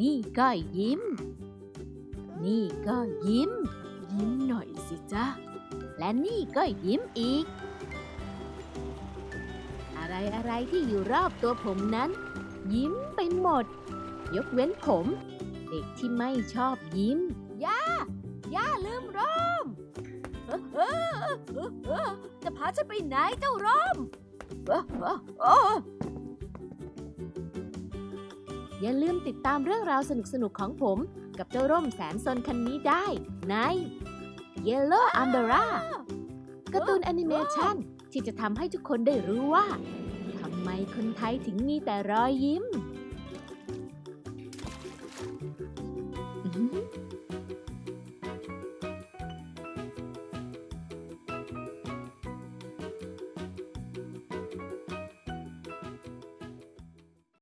นี่ก็ยิ้ม นี่ก็ยิ้ม ยิ้มหน่อยสิจ๊ะและนี่ก็ยิ้มอีก อะไรอะไรที่อยู่รอบตัวผมนั้น ยิ้มไปหมด ยกเว้นผม เด็กที่ไม่ชอบยิ้ม ย่า ย่าลืมร่มเออเออเออเออเออจะพาฉันไปไหนเจ้าร่ม อย่าลืมติดตามเรื่องราวสนุกๆของผม กับเจ้าร่มแสนสนคันนี้ได้ ใน Yellow Umbrella การ์ตูนแอนิเมชันที่จะทำให้ทุกคนได้รู้ว่าทำไมคนไทยถึงมีแต่รอยยิ้ม